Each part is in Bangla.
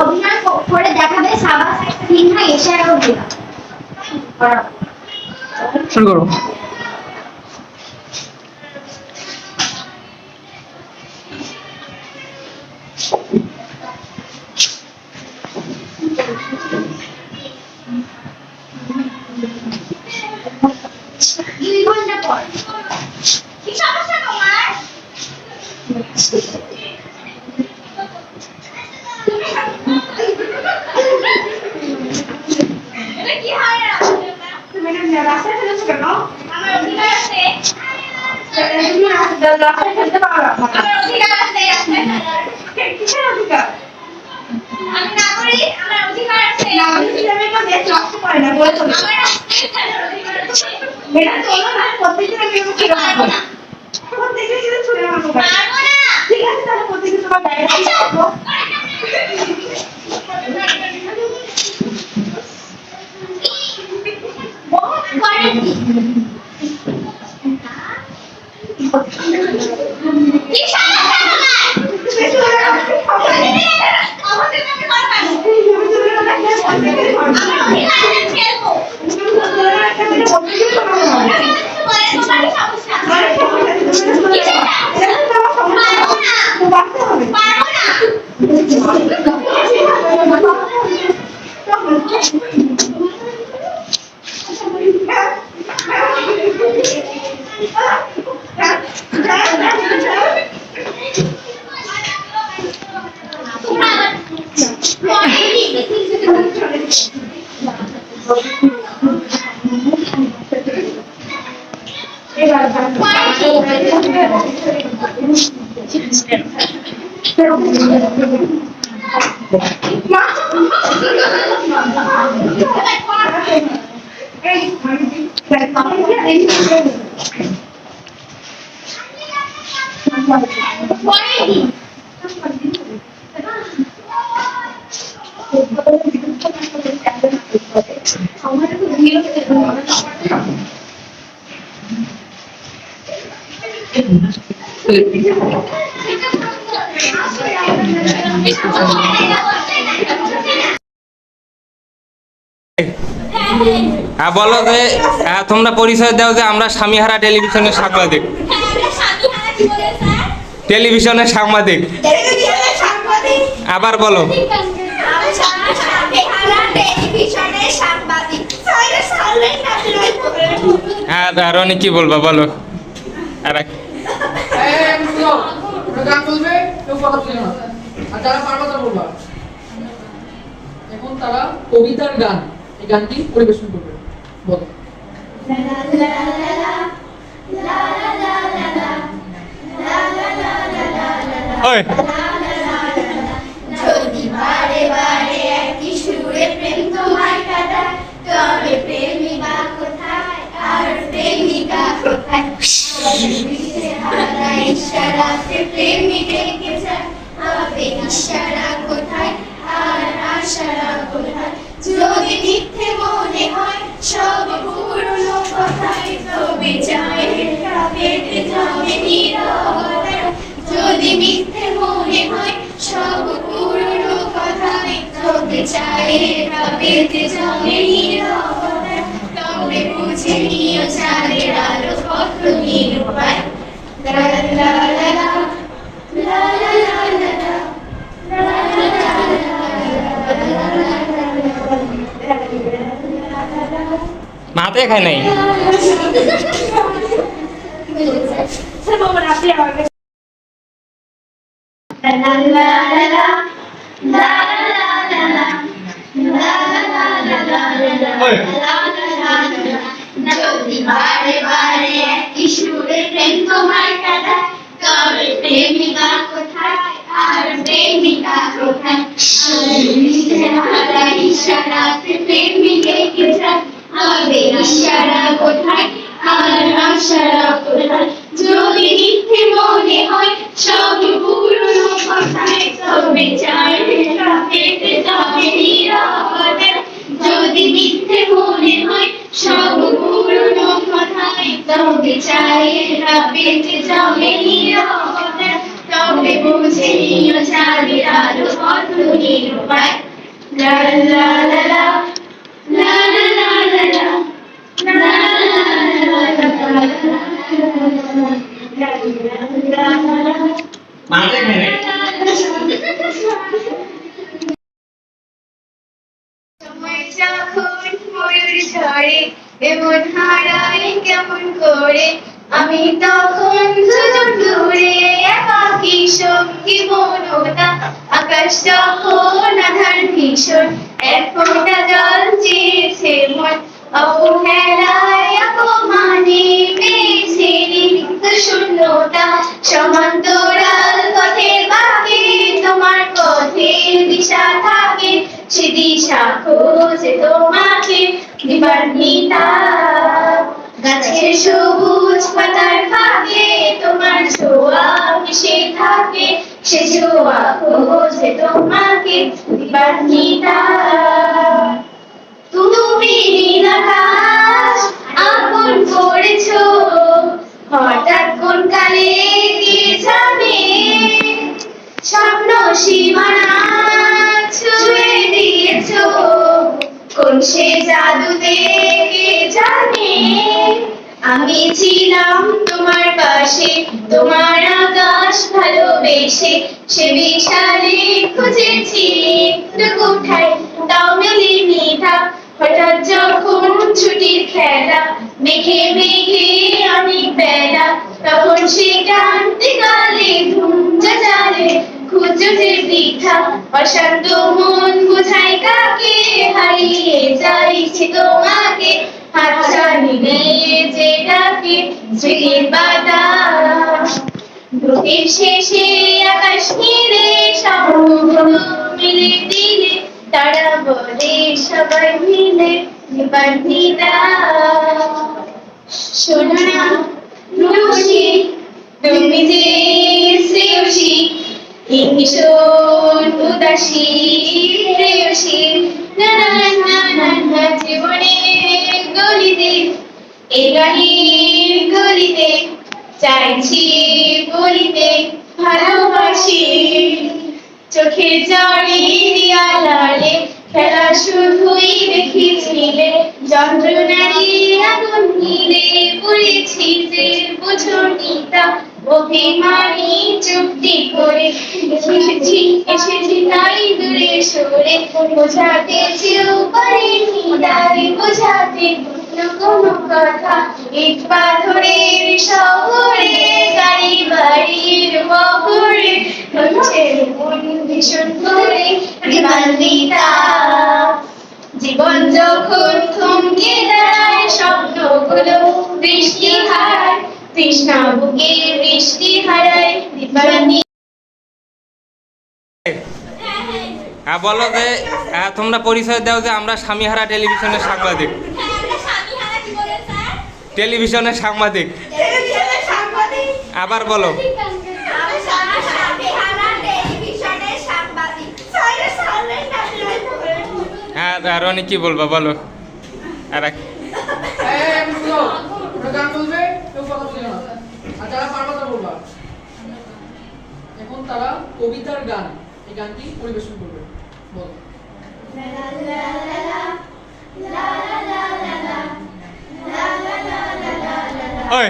অভিনয় করে দেখাবে সাবাস সিনহা এশিয়ার অভিনয়। শুরু করো। কিসের অধিকার? আমি নাগরিক আমার অধিকার আছে। নাগরিক হিসেবে তো নষ্ট করে না বলে চলো আমার অধিকার আছে। মেয়েরা চলো না প্রত্যেকদিন আমি ওকে ছুড়ে মারবো না। প্রত্যেকদিন শুধু ছুড়ে মারবো না। ঠিক আছে তাহলে প্রত্যেকদিন তোমার গায়ে রাখব। কি? কি পারব না। তো বাঁচতে হবে। পারব না। তোমরা আবার পরে দিবে। পরে দিবে। হ্যাঁ বলো যে হ্যাঁ, তোমরা পরিচয় দাও যে আমরা স্বামীহারা টেলিভিশনের সাংবাদিক। টেলিভিশনের সাংবাদিক। আবার বলো। আর আর অনেক কি বলবা, বলো। আর কবিতার গান এই গানটি পরিবেশন করবে বলো ওই। যদি বারে বারে একই সুরে প্রেম তোমায় কাটা, তবে প্রেম আর প্রেমিকা যায় কোথায় কোথায় যদি মিথ্যে মনে হয় সব পুরনো কথাই তবে চায় পেটে যাবে নীরবতা যদি মিথ্যে মনে হয় সব পুরনো কথাই তবে চায় পেটে যাবে নীরবতা नहाते हैं नहीं Hey! তোমার কাটা তবে প্রেমিকা কোথায় আর প্রেমিকা কোথায় হারা প্রেমিক তবে ইশারা কোথায় কোথায় যদি মিথ্যে মনে হয় কথায় যদি মিথ্যে মনে হয় সব কথায় তবে চায় পেতে যাবে নীরবতা তবে বুঝে নিও চাঁদের আলো কত নিরূপায় লা লা লা লা লা লা লা লা লা লা লা লা লা লা মাঝে মেরে সময় যখন ময়ূর এমন হারাই কেমন করে? আমি তখন দুজন দূরে একাকি সঙ্গী মনতা আকাশ তখন আধার ভীষণ, এক ফোঁটা জল চেয়েছে মন। অবহেলায় অপমানে পেয়েছে রিক্ত শূন্যতা। সমান্তরাল পথের বাকে, তোমার পথের দিশা থাকে। সে দিশা খোঁজে তোমাকে। বিবর্ণিতা গাছের সবুজ পাতার ফাঁকে তোমার ছোঁয়া মিশে থাকে সে ছোঁয়া খোঁজে তোমাকে বিবর্ণিতা যাইছি তোমাকে হাতটা নিলে যে ডাকে স্মৃতির বাতাস দুটির শেষে আকাশ নীলে স্বপ্নগুলো মিলে দিলে, তারা বলে সবাই মিলে নিবান্ধিতা শোনো রুশি তুমি যে শ্রেয়সী ভীষণ উদাসী প্রেয়সী না আমরা জীবনের গলিতে চাইছি বলিতে ভালোবাসি। চোখের জড়িয়ে লালে খেলা শুধুই দেখেছিলে যন্ত্রণা অভিমানী চুক্তি করে এসেছি এসেছি তাই দূরে সরে। বোঝাতে চেয়েও তাই বোঝাতে কোনো কথা। ইট পাথরের শহরে, গাড়ি বাড়ির বহরে হচ্ছে মন ভীষণ করে বিমান্বিতা জীবন যখন থমকে দাঁড়ায় স্বপ্নগুলো বৃষ্টি হারায়। তৃষ্ণা বুকে বৃষ্টি হারায় দিবানি হ্যাঁ বলো যে হ্যাঁ তোমরা পরিচয় দাও যে আমরা স্বামীহারা টেলিভিশনের সাংবাদিক। টেলিভিশনের সাংবাদিক। আবার বলো হ্যাঁ হ্যাঁ, রনি কি বলব বলো আর এক- এই, শুনো, ওরা গান বলবে কেউ কথা আর যারা পারবা তারা বলবা এখন তারা কবিতার গান এই গানটি পরিবেশন করবে বলো ওই।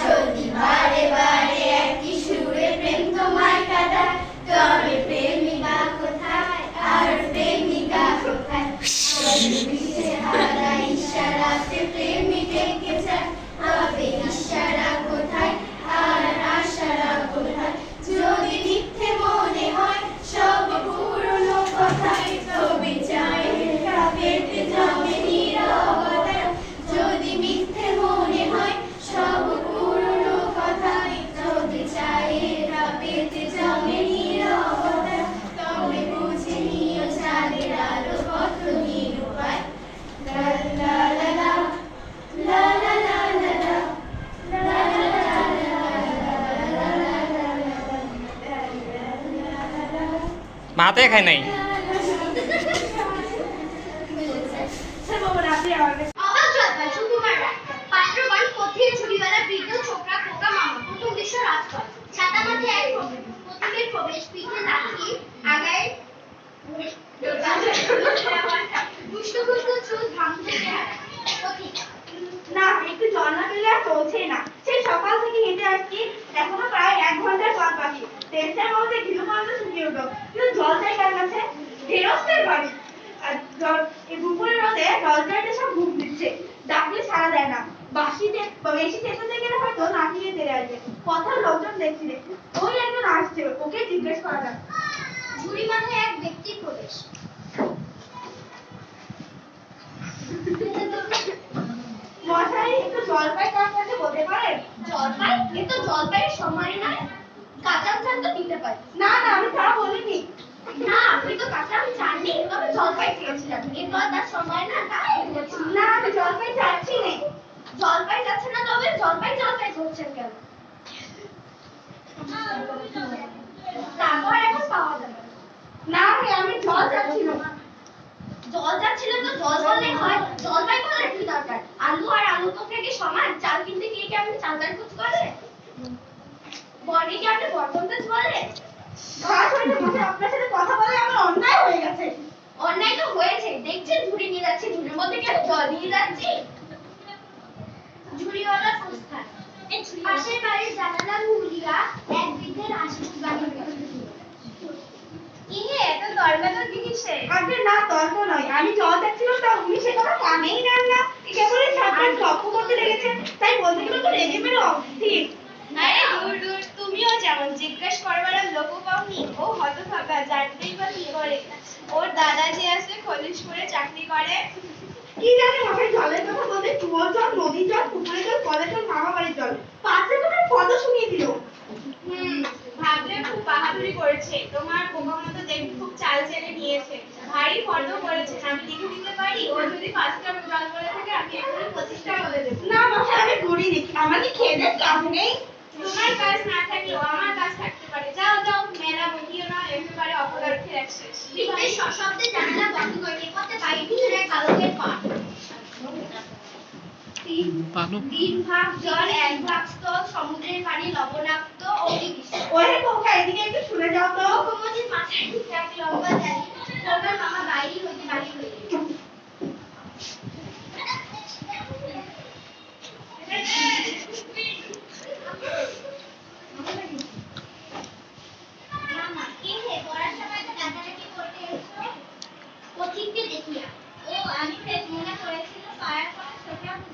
যদি বারে বারে একই সুরে প্রেম তোমায় কাটায়, তবে ইশারাতে প্রেমিকে ভাতে খাই নাই অবাক জলপাই সুকুমার রায় পাত্রগণ পথির ছবিওয়ালা বৃদ্ধ ছোকরা খোকা মামা প্রথম দৃশ্য রাজপথ ছাতা মাথায় এক ভদ্র। জলটাইতে সব ঘুম দিচ্ছে ডাকলে সারা দেয় না বাসিতে বেশি চেঁচাতে গেলে হয়তো নাকিয়ে তেড়ে আসবে কথার লোকজন দেখছি দেখছি ওই একজন আসছে ওকে জিজ্ঞেস করা যাক ঝুড়ি মাথায় এক ব্যক্তির প্রবেশ মশাই একটু জলপাই কার কাছে বলতে পারেন জলপাই? এ তো জলপাইয়ের সময় নয়। কাঁচা আম তো দিতে পারি। না না আমি তা বলিনি। না আপনি তো কাঁচা আম চাননি তবে জলপাই চেয়েছিলেন এরপর তার সময় না তাই না আমি জলপাই চাচ্ছি না। জলপাই যাচ্ছে না তবে জলপাই জলপাই করছেন কেন? তারপর এখন পাওয়া যাবে। না। না আমি জল চাচ্ছি না। জল যাচ্ছিল তো জল বললেই হয় জলপাই বলার কি দরকার? আলু আর আলু পক্ষে কি সমান চাল কিনতে গিয়ে কি আপনি চালদার কুচ করে বডি কি আপনি বর্তমান বলে? ঘাস হইতে বসে আপনার সাথে কথা বলে আমার অন্যায় হয়ে গেছে। অন্যায় তো হয়েছে দেখছেন ঝুড়ি নিয়ে যাচ্ছে ঝুড়ির মধ্যে কি জল নিয়ে যাচ্ছি ঝুড়িওয়ালা প্রস্থান পাশের বাড়ির জানালা মুলিয়া এক বৃদ্ধের হাসির বাড়ি ইহে এত জিনিসে আগে না তর্ক নয়। আমি জল চাচ্ছিলাম তা উনি সে কথা কানেই নেন না। কেবলই সাবধান গপ্প করতে লেগেছেন। তাই বলতে গেলে তো রেগে মেরে অস্থির। আরে দূর দূর তুমিও যেমন জিজ্ঞেস করবার আর লোকও পাওনি। ও হতভাগা জানতেই বা কি করে। ওর দাদা যে আছে খলিশপুরে চাকরি করে। কি জানি মশাই জলের কথা বলতে কুয়োর জল নদীর জল পুকুরের জল কলের জল মামা বাড়ির জল। পাশে তো ফটো শুনিয়ে দিল। হুম। ভাবলে খুব বাহাদুরি করেছে। তোমার বোকা মতো দেখি খুব চাল চেলে নিয়েছে। ভারী ফটো করেছে। আমি লিখে দিতে পারি? ও যদি পাঁচটা জল বলে থাকে আমি এখানে পঁচিশটা বলে দেবো। না মশাই আমি ঘুরি দেখি আমার কি খেয়ে দেয় কাজ নেই। তোমার কাজ না থাকলেও আমার কাজ থাকতে পারে। যাও যাও মেলা বকিও না একেবারে অপদার্থের এক শেষ। সশব্দে জানালা বন্ধ করে পথে বাড়ির তিন ভাগ জল এক ভাগ স্থল সমুদ্রের পানি লবণাক্ত অতি ওরে পোকা এদিকে একটু শুনে যাও তো। লোকমতির মাথায় ঠিক এক লম্বা জানি। তোমার মামা বাইরে হইতে বাড়ি হইতে কে হে পড়ার সময় তো ডাকাডাকি করতে এসো পথিককে দেখিয়া ও আমি বেশ মনে করেছিল পাড়ার কোনো ছোকরা বুঝি আপনি কি দরকার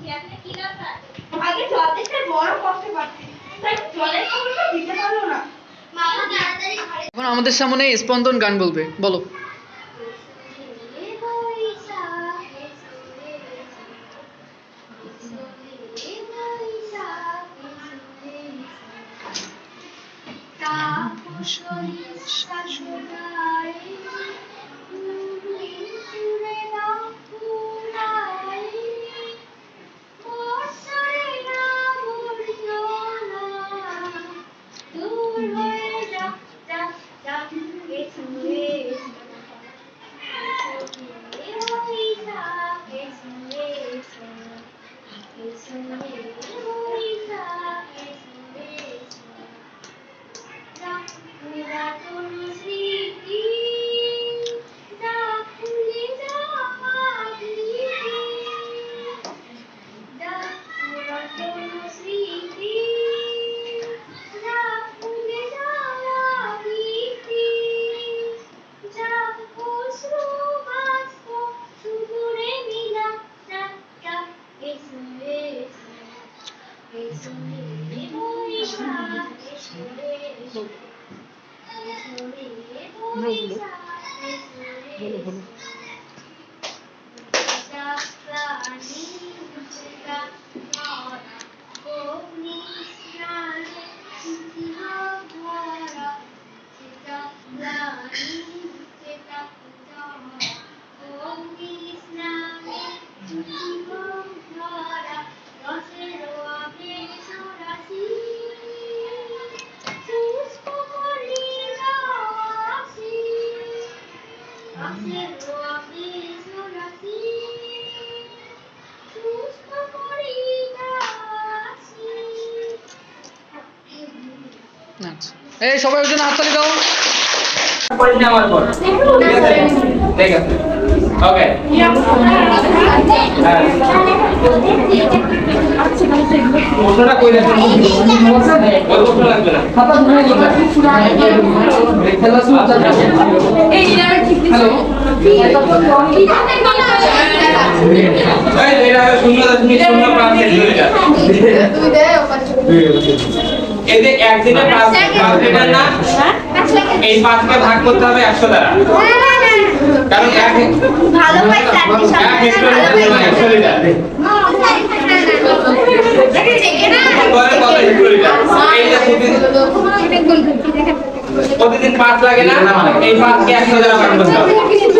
আগে জল দেখতে বড় কষ্ট পাচ্ছি। তাই জলের খবরটা দিতে পারল না। মামা তাড়াতাড়ি ঘরে এখন আমাদের সামনে স্পন্দন গান বলবে বলো। Thank you. এই সবাই ওই জন্য হাততালি দাও আমার পর ঠিক আছে ওকে প্রশ্নটা কই দেখো ওই প্রশ্ন লাগবে না? খাতা ধরে নিবে খেলা শুরু হ্যালো ঠিক আছে এই, এটা হবে শূন্য দশমিক শূন্য পাঁচ সেন্টিমিটার যে একদিনে পাঁচ পাঁচ লিটার না এই পাঁচকে ভাগ করতে হবে একশো দ্বারা কারণ এক ভালো এক লিটার। একশো লিটার পরে কত হেক্টর লিটার? এই যে প্রতিদিন প্রতিদিন পাঁচ লাগে না? এই পাঁচকে একশো দ্বারা ভাগ করতে হবে। প্রতিদিন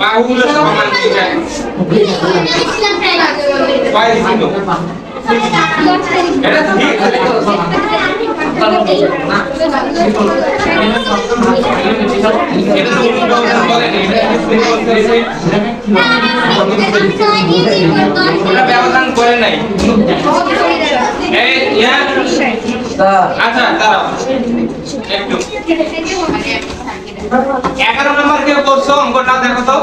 বাহুগুলো সমান ঠিক আছে ছিল এটা ঠিক ব্যবধান করে নাই আচ্ছা দাঁড়াও। একটু। এগারো নম্বর কেউ করছ? অঙ্কটা দেখো তো।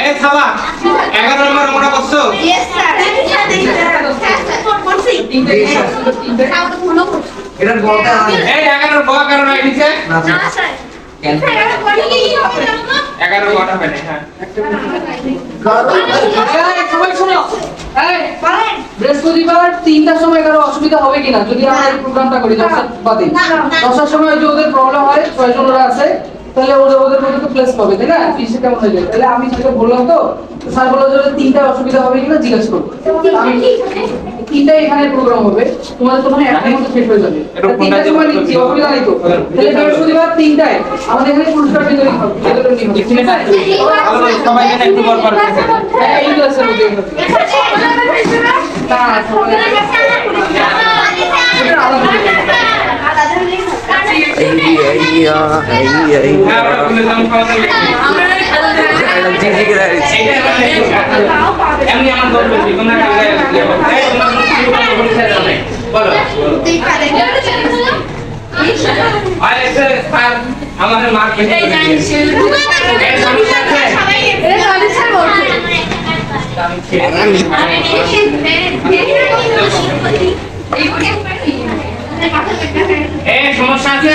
এই খাবা এগারো নম্বর অঙ্কটা করছ? এটার গলটা এই এগারো গ এগারো গটা পেলে হ্যাঁ। সবাই শোনো। এই বৃহস্পতিবার তিনটার সময় কারও অসুবিধা হবে কিনা? যদি আমরা এই প্রোগ্রামটা করি দশটার বাদে। দশটার সময় যদি ওদের প্রবলেম হয় ছয়জন ওরা আছে তাহলে ওদের ওদের মধ্যে তো প্লেস পাবে তাই না? ফিসে কেমন হয়ে যাবে তাহলে আমি সেটা বললাম তো স্যার বলল যে তিনটায় অসুবিধা হবে কিনা জিজ্ঞেস করব। আমি তিনটায় এখানে প্রোগ্রাম হবে। তোমাদের তো মানে একটার মধ্যে শেষ হয়ে যাবে। একটু তিনটার সময় নিচ্ছি অসুবিধা নেই তো তাহলে বৃহস্পতিবার তিনটায় আমাদের এখানে পুরস্কার বিতরণ হবে সবাই এখানে একটু পর পর। হ্যাঁ, এই ক্লাসের মধ্যে না হ্যাঁ আমরা। এমনি পরীক্ষায় যাও নাই। বলো আমাদের সমস্যা আছে?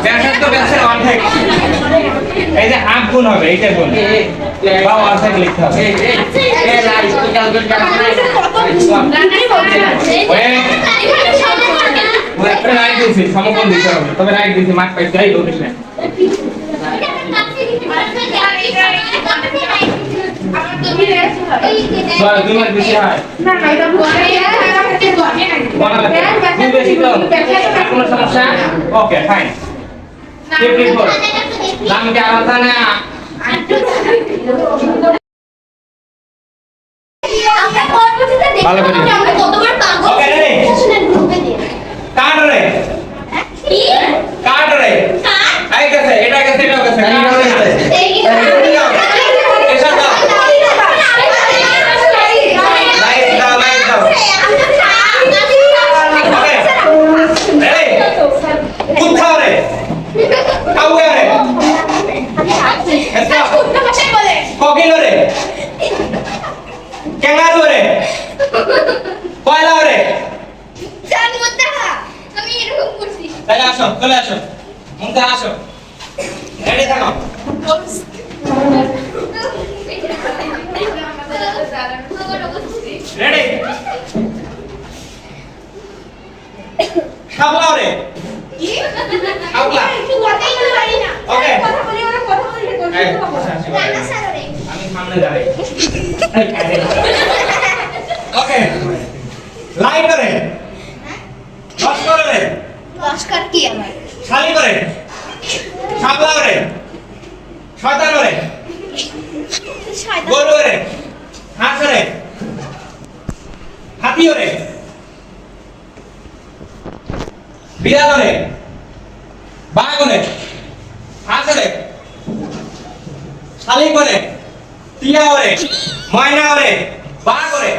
এই ব্যাসের তো ব্যাসের অর্ধেক। এই যে হাফ গুণ হবে এইটা গুণ। বা অর্ধেক লিখতে হবে। ও একটা রাইট দিয়েছি সমকোণ দিতে হবে। তবে রাইট দিয়েছি মার্ক পাইতে যাই দৌড়িস না। সমস্যা? ওকে ফাইন দাম কি আলাদা না ভালো করে। কাট রে কার্ড রে আই গেছে এটা গেছে এটা গেছে কাট রে এই কি এসা দাও লাইট দাও লাইট দাও ওকে রেডি কোথাও রে কাউকে রে এসা কোকিল রে ক্যাঙ্গারু রে কয়লা রে আমি এরকম করছি তাহলে আসো চলে আসো। মুখে আসো। রেডি থাকো। রেডি সাবলাও রে ওকে। আমি সামনে দাঁড়াই। ওকে লাইট রে নমস্কার কি আমার? শালি করে সাবলা করে, শয়তান করে গরু করে হাঁস করে হাতি করে, বিড়াল করে, বাঘ করে, হাঁস করে শালি করে, টিয়া করে, ময়না করে, বাঘ করে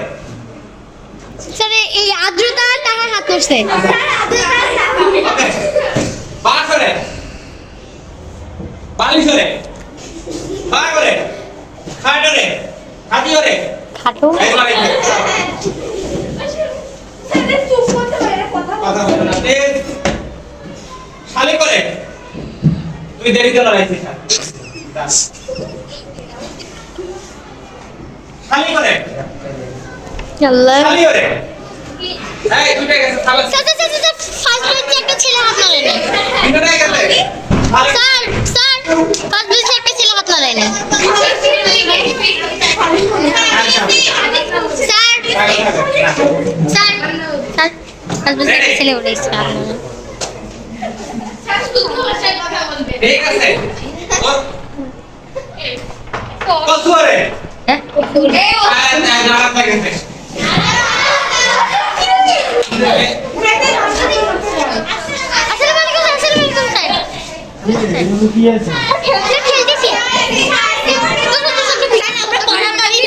স্যার এই আদ্রতা টাকা হাত করে। খাটো খালি করে। তুই দেরি কেন রাখছিস খালি করে। আল্লাহ। ছেলে হাত নাড়ায় না দুটো গেছে। খালি। স্যার স্যার ফার্স্ট বেঞ্চে একটা ছেলে হাত নাড়ায় না স্যার স্যার স্যার ফার্স্ট বেঞ্চে একটা ছেলে উঠে এসেছে হাত নাড়ায়। ঠিক আছে। কত করে হ্যাঁ? আরে না না গেছে আসলে কোন আসলে কোন স্যার স্যার খেলতেছি আমরা পড়া পারি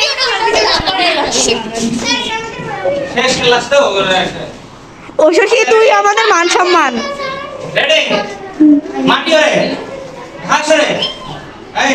শেষ ক্লাস তো ও শশী তুই আমাদের মান সম্মান। রেডি মাটি রে ঘাস রে এই।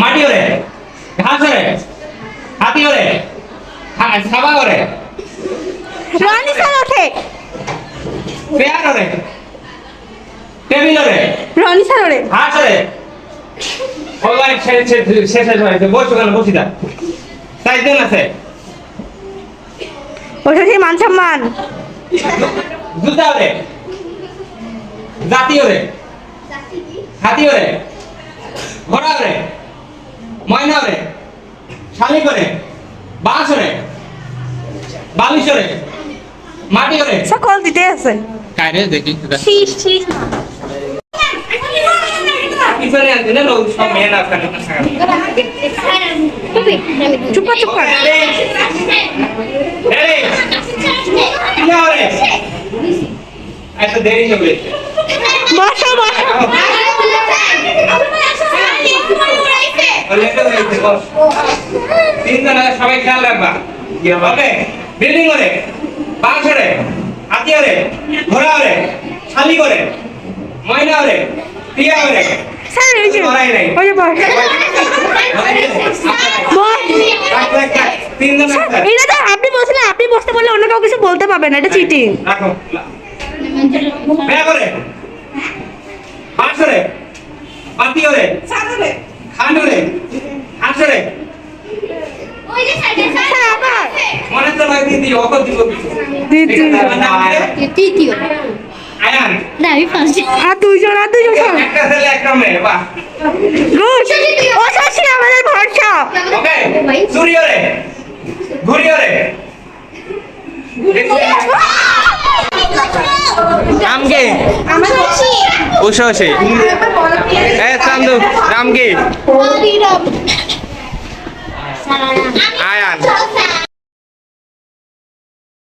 মাটি ওরে ঘাস ওরে হাতি ওরে সাবা ওরে রানী স্যার ওঠে। চেয়ার ওরে টেবিল ওরে রনি ওরে হাঁস ওরে ভগবান শেষ শেষ হয়েছে বসো কেন বসি দা চারজন আছে। ও শশীর মান সম্মান। জুতা ওরে জাতি ওরে হাতি ওরে ঘোড়া ওরে ময়না ওরে শালিক ওরে বাঁশ ওরে বালিশ ওরে মাটি ওরে স্যার কল দিতে আছে কায়রে দেখি শীষ শীষ চুপ কর চুপ কর এত দেরি হবে বসো বস তিনজন সবাই খেয়াল রাখবা। ওকে বিল্ডিং করে ঘোড়া শালি করে ময়না টিয়া আপনি বসলে আপনি বসতে বললে অন্য কাউ কিছু বলতে পারবেন না এটা চিটিং করে করে পাতি করে। স্যার আবার মনে তো নয় দিদি অত দিব দিদি। তৃতীয়। আয়ান। না আমি ফার্স্ট। আর দুইজন আর দুইজন একটা ছেলে একটা মেয়ে বাহ। গুড। ও শশী আমাদের ভরসা। ওকে চুরি ওরে ঘুরি ওরে নাম কি উষা উষি এ চান্দু রামকে। আয়ান।